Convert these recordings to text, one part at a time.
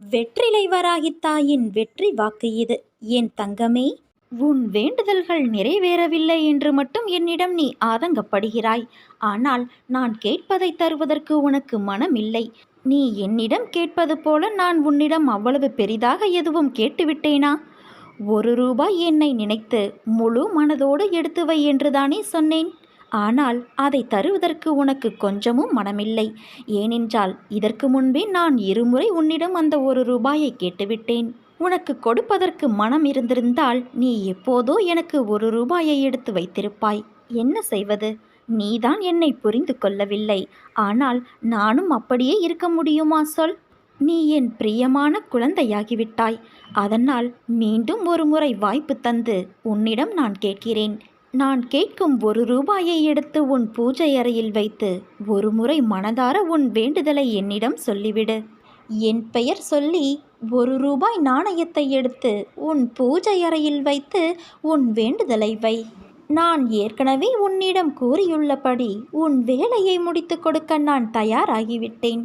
வெற்றிலை வராகித் தாயின் வெற்றி வாக்கு இது. என் தங்கமே? உன் வேண்டுதல்கள் நிறைவேறவில்லை என்று மட்டும் என்னிடம் நீ ஆதங்கப்படுகிறாய். ஆனால் நான் கேட்பதை தருவதற்கு உனக்கு மனமில்லை. நீ என்னிடம் கேட்பது போல நான் உன்னிடம் அவ்வளவு பெரிதாக எதுவும் கேட்டுவிட்டேனா? ஒரு ரூபாய் என்னை நினைத்து முழு மனதோடு எடுத்து வை என்றுதானே சொன்னேன். ஆனால் அதை தருவதற்கு உனக்கு கொஞ்சமும் மனமில்லை. ஏனென்றால் இதற்கு முன்பே நான் இருமுறை உன்னிடம் அந்த ஒரு ரூபாயை கேட்டுவிட்டேன். உனக்கு கொடுப்பதற்கு மனம் இருந்திருந்தால் நீ எப்போதோ எனக்கு ஒரு ரூபாயை எடுத்து வைத்திருப்பாய். என்ன செய்வது? நீதான் என்னை புரிந்து கொள்ளவில்லை. ஆனால் நானும் அப்படியே இருக்க முடியுமா சொல். நீ என் பிரியமான குழந்தையாகிவிட்டாய். அதனால் மீண்டும் ஒரு முறை வாய்ப்பு தந்து உன்னிடம் நான் கேட்கிறேன். நான் கேட்கும் ஒரு ரூபாயை எடுத்து உன் பூஜை அறையில் வைத்து ஒரு முறை மனதார உன் வேண்டுதலை என்னிடம் சொல்லிவிடு. என் பெயர் சொல்லி ஒரு ரூபாய் நாணயத்தை எடுத்து உன் பூஜை அறையில் வைத்து உன் வேண்டுதலை வை. நான் ஏற்கனவே உன்னிடம் கூறியுள்ளபடி உன் வேலையை முடித்து கொடுக்க நான் தயாராகிவிட்டேன்.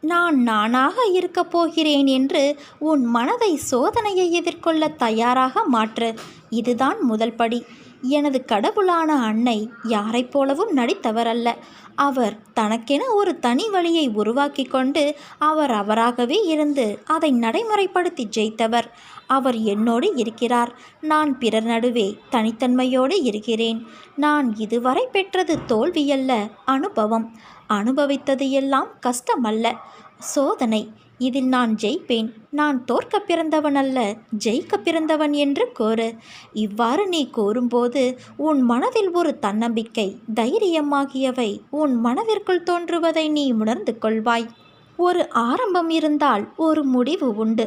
நான் நானாக இருக்கப் போகிறேன் என்று உன் மனதை சோதனையை எதிர்கொள்ள தயாராக மாற்று. இதுதான் முதல் படி. எனது கடவுளான அன்னை யாரைப் போலவும் நடித்தவரல்ல. அவர் தனக்கென ஒரு தனி வழியை உருவாக்கி கொண்டு அவர் அவராகவே இருந்து அதை நடைமுறைப்படுத்தி ஜெயித்தவர். அவர் என்னோடு இருக்கிறார். நான் பிறர் நடுவே தனித்தன்மையோடு இருக்கிறேன். நான் இதுவரை பெற்றது தோல்வியல்ல அனுபவம். அனுபவித்தது எல்லாம் கஷ்டமல்ல. சோதனை. இதில் நான் ஜெயிப்பேன். நான் தோற்க பிறந்தவன் அல்ல ஜெயிக்க பிறந்தவன் என்று கூறு. இவ்வாறு நீ கூறும்போது உன் மனதில் ஒரு தன்னம்பிக்கை தைரியமாகியவை உன் மனதிற்குள் தோன்றுவதை நீ உணர்ந்து கொள்வாய். ஒரு ஆரம்பம் இருந்தால் ஒரு முடிவு உண்டு.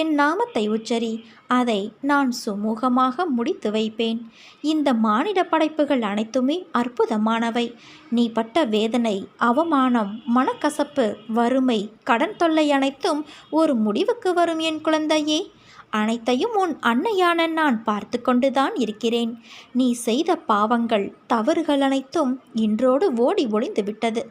என் நாமத்தை உச்சரி. அதை நான் சுமூகமாக முடித்து வைப்பேன். இந்த மானிட படைப்புகள் அனைத்துமே அற்புதமானவை. நீ பட்ட வேதனை அவமானம் மனக்கசப்பு வறுமை கடன் தொல்லை அனைத்தும் ஒரு முடிவுக்கு வரும் என் குழந்தையே. அனைத்தையும் உன் அன்னையான நான் பார்த்து கொண்டுதான் இருக்கிறேன். நீ செய்த பாவங்கள் தவறுகள் அனைத்தும் இன்றோடு ஓடி ஒளிந்து விட்டது.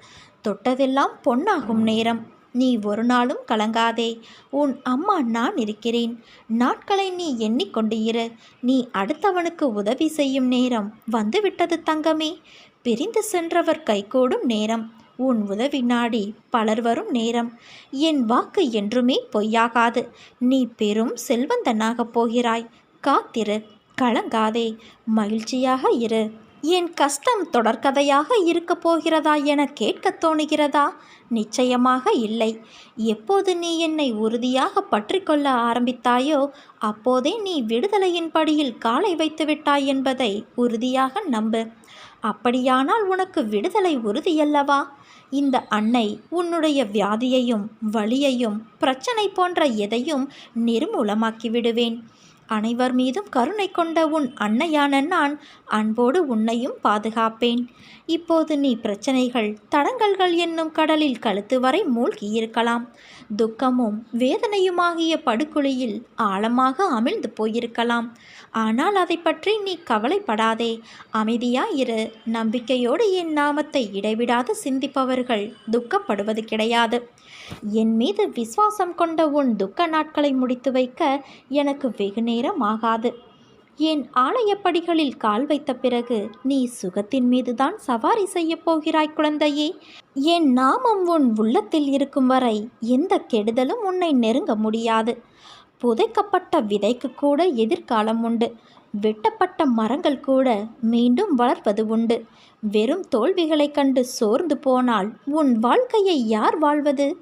தொட்டதெல்லாம் பொன்னாகும் நேரம். நீ ஒரு நாளும் கலங்காதே. உன் அம்மா நான் இருக்கிறேன். நாட்களை நீ எண்ணிக்கொண்டு இரு. நீ அடுத்தவனுக்கு உதவி செய்யும் நேரம் வந்துவிட்டது தங்கமே. பிரிந்து சென்றவர் கைகூடும் நேரம். உன் உதவி நாடி பலர் வரும் நேரம். என் வாக்கு என்றுமே பொய்யாகாது. நீ பெரும் செல்வந்தனாகப் போகிறாய். காத்திரு. கலங்காதே. மகிழ்ச்சியாக இரு. என் கஷ்டம் தொடர்கதையாக இருக்கப் போகிறதா என கேட்கத் தோணுகிறதா? நிச்சயமாக இல்லை. எப்போது நீ என்னை உறுதியாக பற்றிக்கொள்ள ஆரம்பித்தாயோ அப்போதே நீ விடுதலையின் படியில் காலை வைத்து விட்டாய் என்பதை உறுதியாக நம்பு. அப்படியானால் உனக்கு விடுதலை உறுதியல்லவா? இந்த அன்னை உன்னுடைய வியாதியையும் வலியையும் பிரச்சனை போன்ற எதையும் நிர்மூலமாக்கி விடுவேன். அனைவர் மீதும் கருணை கொண்ட உன் அன்னையான நான் அன்போடு உன்னையும் பாதுகாப்பேன். இப்போது நீ பிரச்சனைகள் தடங்கல்கள் என்னும் கடலில் கழுத்து வரை மூழ்கியிருக்கலாம். துக்கமும் வேதனையுமாகிய படுகுழியில் ஆழமாக அமிழ்ந்து போயிருக்கலாம். ஆனால் அதை பற்றி நீ கவலைப்படாதே. அமைதியாயிரு. நம்பிக்கையோடு என் நாமத்தை இடைவிடாது சிந்திப்பவர்கள் துக்கப்படுவது கிடையாது. என் மீது விசுவாசம் கொண்ட உன் துக்க நாட்களை முடித்து வைக்க எனக்கு வெகு நேரம் ஆகாது என் ஆலயப்படிகளில் கால் வைத்த பிறகு நீ சுகத்தின் மீதுதான் சவாரி செய்யப் போகிறாய் குழந்தையே. என் நாமம் உன் உள்ளத்தில் இருக்கும் வரை எந்த கெடுதலும் உன்னை நெருங்க முடியாது. புதைக்கப்பட்ட விதைக்கு கூட எதிர்காலம் உண்டு. வெட்டப்பட்ட மரங்கள் கூட மீண்டும் வளர்வது உண்டு. வெறும் தோல்விகளைக் கண்டு சோர்ந்து போனால் உன் வாழ்க்கையை யார் வாழ்வது?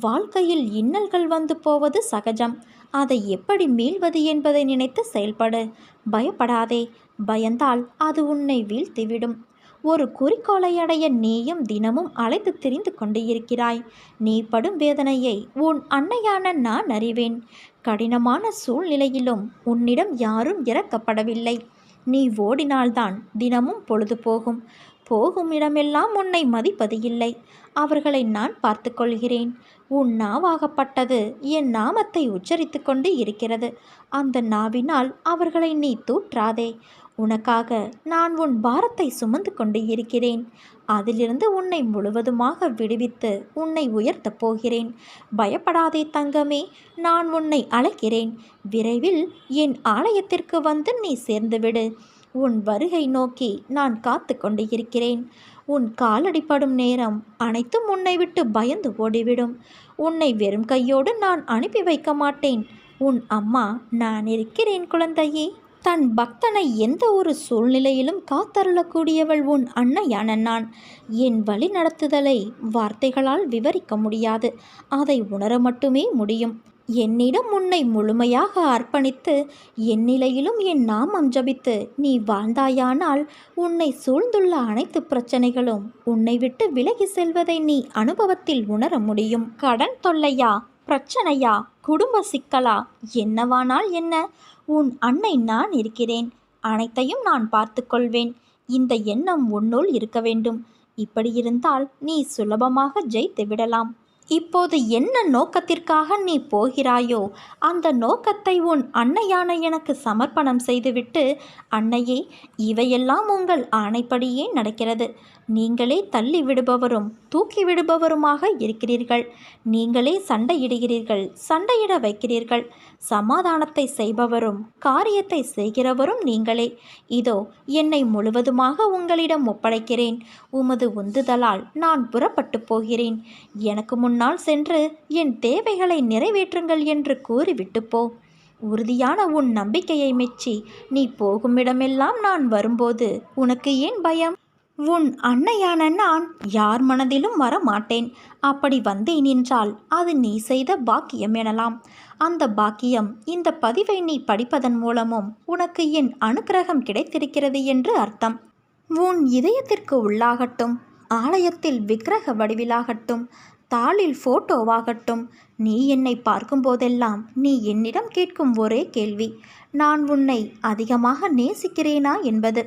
வாழ்க்கையில் இன்னல்கள் வந்து போவது சகஜம். அதை எப்படி மீள்வது என்பதை நினைத்து செயல்படு. பயப்படாதே. பயந்தால் அது உன்னை வீழ்த்திவிடும். ஒரு குறிக்கோளை அடைய நீயும் தினமும் அழைத்து திரிந்து கொண்டு இருக்கிறாய். நீ படும் வேதனையை உன் அன்னையான நான் அறிவேன். கடினமான சூழ்நிலையிலும் உன்னிடம் யாரும் இறக்கப்படவில்லை. நீ ஓடினால்தான் தினமும் பொழுது போகும். போகும் இடமெல்லாம் உன்னை மதிப்பது இல்லை. அவர்களை நான் பார்த்து கொள்கிறேன். உன் நாவாகப்பட்டது என் நாமத்தை உச்சரித்து கொண்டு இருக்கிறது. அந்த நாவினால் அவர்களை நீ தூற்றாதே. உனக்காக நான் உன் பாரத்தை சுமந்து கொண்டு இருக்கிறேன். அதிலிருந்து உன்னை முழுவதுமாக விடுவித்து உன்னை உயர்த்தப் போகிறேன். பயப்படாதே தங்கமே நான் உன்னை அழைக்கிறேன். விரைவில் என் ஆலயத்திற்கு வந்து நீ சேர்ந்துவிடு. உன் வருகை நோக்கி நான் காத்து கொண்டு இருக்கிறேன். உன் காலடிப்படும் நேரம் அனைத்தும் உன்னை விட்டு பயந்து ஓடிவிடும். உன்னை வெறும் கையோடு நான் அனுப்பி வைக்க மாட்டேன். உன் அம்மா நான் இருக்கிறேன் குழந்தையே. தன் பக்தனை எந்த ஒரு சூழ்நிலையிலும் காத்தருளக்கூடியவள் உன் அன்னையான நான். என் வழி நடத்துதலை வார்த்தைகளால் விவரிக்க முடியாது. அதை உணர மட்டுமே முடியும். என்னிடம் உன்னை முழுமையாக அர்ப்பணித்து என் நிலையிலும் என் நாமம் ஜபித்து நீ வாழ்ந்தாயானால் உன்னை சூழ்ந்துள்ள அனைத்து பிரச்சனைகளும் உன்னை விட்டு விலகி செல்வதை நீ அனுபவத்தில் உணர முடியும். கடன் தொல்லையா? பிரச்சனையா? குடும்ப சிக்கலா? என்னவானால் என்ன? உன் அன்னை நான் இருக்கிறேன். அனைத்தையும் நான் பார்த்துக்கொள்வேன் இந்த எண்ணம் உன்னுள் இருக்க வேண்டும். இப்படி இருந்தால் நீ சுலபமாக ஜெயித்து விடலாம். இப்போது என்ன நோக்கத்திற்காக நீ போகிறாயோ அந்த நோக்கத்தை உன் அன்னையான எனக்கு சமர்ப்பணம் செய்துவிட்டு அன்னையே இவையெல்லாம் உங்கள் ஆணைப்படியே நடக்கிறது. நீங்களே தள்ளி விடுபவரும் தூக்கி விடுபவருமாக இருக்கிறீர்கள். நீங்களே சண்டையிடுகிறீர்கள் சண்டையிட வைக்கிறீர்கள். சமாதானத்தை செய்பவரும் காரியத்தை செய்கிறவரும் நீங்களே. இதோ என்னை முழுவதுமாக உங்களிடம் ஒப்படைக்கிறேன். உமது உந்துதலால் நான் புறப்பட்டு போகிறேன். எனக்கு முன்னால் சென்று என் தேவைகளை நிறைவேற்றுங்கள் என்று கூறிவிட்டு போ. உறுதியான உன் நம்பிக்கையை மெச்சி நீ போகுமிடமெல்லாம் நான் வரும்போது உனக்கு ஏன் பயம்? உன் அன்னையான நான் யார் மனதிலும் வர மாட்டேன் அப்படி வந்தேன் என்றால் அது நீ செய்த பாக்கியம் எனலாம். அந்த பாக்கியம் இந்த பதிவை நீ படிப்பதன் மூலமும் உனக்கு என் அனுக்கிரகம் கிடைத்திருக்கிறது என்று அர்த்தம். உன் இதயத்திற்கு உள்ளாகட்டும் ஆலயத்தில் விக்கிரக வடிவிலாகட்டும் தாளில் போட்டோவாகட்டும் நீ என்னை பார்க்கும்போதெல்லாம் நீ என்னிடம் கேட்கும் ஒரே கேள்வி நான் உன்னை அதிகமாக நேசிக்கிறேனா என்பது.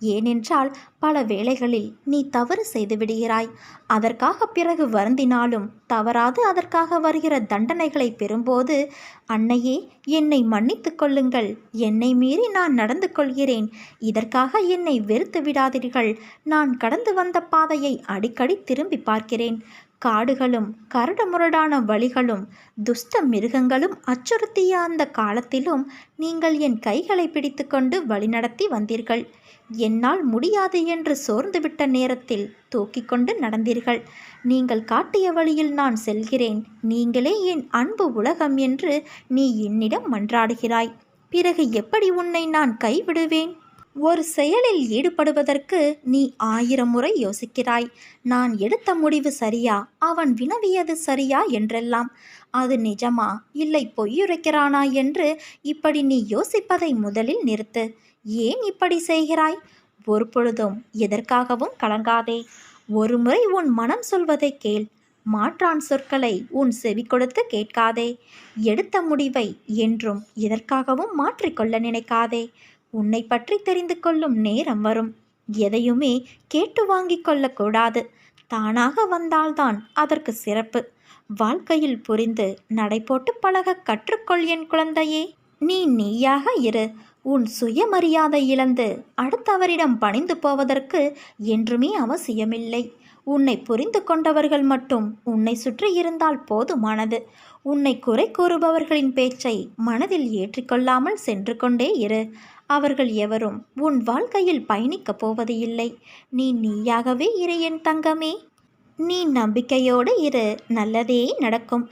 ஏனென்றால் பல வேளைகளில் நீ தவறு செய்து விடுகிறாய். அதற்காக பிறகு வருந்தினாலும் தவறாது அதற்காக வருகிற தண்டனைகளை பெறும்போது அன்னையே என்னை மன்னித்து கொள்ளுங்கள். என்னை மீறி நான் நடந்து கொள்கிறேன். இதற்காக என்னை வெறுத்து விடாதீர்கள். நான் கடந்து வந்த பாதையை அடிக்கடி திரும்பி பார்க்கிறேன். காடுகளும் கரடுமுரடான வழிகளும் துஷ்ட மிருகங்களும் அச்சுறுத்திய அந்த காலத்திலும் நீங்கள் என் கைகளை பிடித்துக்கொண்டு வழிநடத்தி வந்தீர்கள். என்னால் முடியாது என்று சோர்ந்துவிட்ட நேரத்தில் தூக்கிக் கொண்டு நடந்தீர்கள். நீங்கள் காட்டிய வழியில் நான் செல்கிறேன். நீங்களே என் அன்பு உலகம் என்று நீ என்னிடம் மன்றாடுகிறாய். பிறகு எப்படி உன்னை நான் கைவிடுவேன்? ஒரு செயலில் ஈடுபடுவதற்கு நீ ஆயிரம் முறை யோசிக்கிறாய். நான் எடுத்த முடிவு சரியா? அவன் வினவியது சரியா என்றெல்லாம். அது நிஜமா? இல்லை பொய்யுரைக்கிறானா என்று இப்படி நீ யோசிப்பதை முதலில் நிறுத்து. ஏன் இப்படி செய்கிறாய்? ஒரு பொழுதும் எதற்காகவும் கலங்காதே. ஒருமுறை உன் மனம் சொல்வதை கேள். மாற்றான் சொற்களை உன் செவி கொடுத்து கேட்காதே. எடுத்த முடிவை என்றும் எதற்காகவும் மாற்றிக்கொள்ள நினைக்காதே. உன்னை பற்றி தெரிந்து கொள்ளும் நேரம் வரும். எதையுமே கேட்டு வாங்கிக் கொள்ளக்கூடாது. தானாக வந்தால்தான் அதற்கு சிறப்பு. வாழ்க்கையில் புரிந்து நடைபோட்டு பழக கற்றுக்கொள் என் குழந்தையே. நீ நீயாக இரு. உன் சுயமரியாதை இழந்து அடுத்தவரிடம் பணிந்து போவதற்கு என்றுமே அவசியமில்லை. உன்னை புரிந்து கொண்டவர்கள் மட்டும் உன்னை சுற்றி இருந்தால் போதுமானது. உன்னை குறை கூறுபவர்களின் பேச்சை மனதில் ஏற்றிக்கொள்ளாமல் சென்று கொண்டே இரு. அவர்கள் எவரும் உன் வாழ்க்கையில் பயணிக்கப் போவது இல்லை நீ நீயாகவே இரு என் தங்கமே. நீ நம்பிக்கையோடு இரு. நல்லதே நடக்கும்.